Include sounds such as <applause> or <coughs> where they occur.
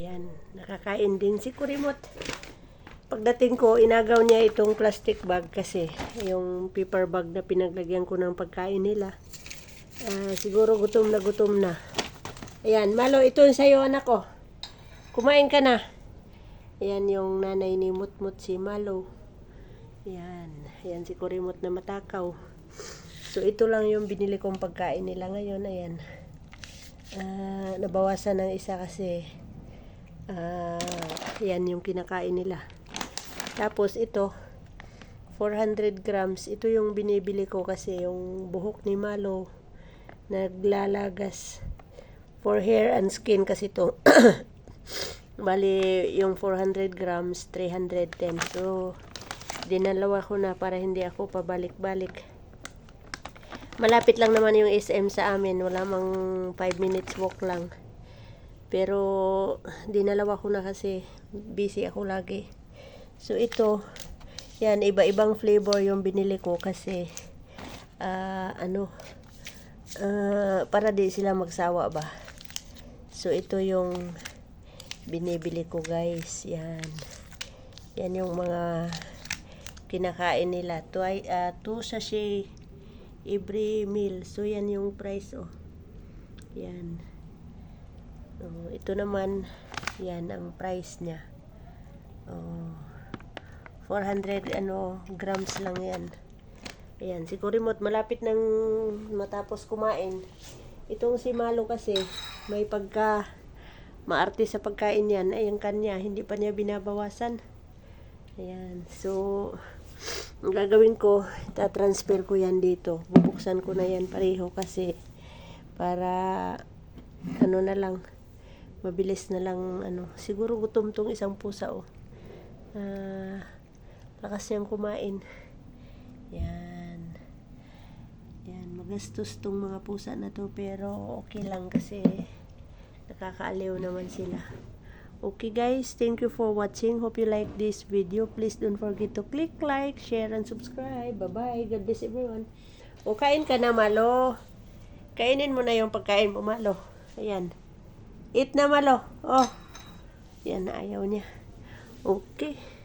Ayan, nakakain din si Kurimot. Pagdating ko, inagaw niya itong plastic bag kasi yung paper bag na pinaglagyan ko ng pagkain nila. Ah, siguro gutom na gutom na. Ayan, Malo, ito sa'yo anak ko. Kumain ka na. Ayan yung nanay ni Mutmut si Malo. Ayan, ayan si Kurimot na matakaw. So ito lang yung binili kong pagkain nila ngayon. Ayan. Ah, nabawasan ng isa kasi ah, yan yung kinakain nila. Tapos ito 400 grams. Ito yung binibili ko kasi yung buhok ni Malo naglalagas for hair and skin kasi to. <coughs> Bali yung 400 grams 310 so dinalawa ko na para hindi ako pabalik-balik. Malapit lang naman yung SM sa amin. Wala mang 5 minutes walk lang pero dinalawa ko na kasi busy ako lagi. So ito yan iba-ibang flavor yung binili ko kasi ah, ano ah, para di sila magsawa ba. So ito yung binibili ko guys. Yan. Yan yung mga kinakain nila. Two, uh, two sachet every meal. So yan yung price oh. Yan oh, ito naman yan ang price niya. Oh 400 ano grams lang yan. Ayan si Kurimot malapit nang matapos kumain. Itong si Malo kasi may pagka maarte sa pagkain yan ay kanya hindi pa niya binabawasan. Ayan so ang gagawin ko tatransfer ko yan dito. Bubuksan ko na yan pareho kasi para ano na lang mabilis na lang ano siguro gutom tong isang pusa oh. Ah, lakas niyang kumain. Yan. Yan magastos tong mga pusa na to pero okay lang kasi nakakaaliw naman sila. Okay guys thank you for watching. Hope you like this video. Please don't forget to click like share and subscribe. Bye bye god bless everyone. O kain ka na malo. Kainin mo na yung pagkain mo malo. Ayan eat na malo. Oh. Yan ayaw niya. Okay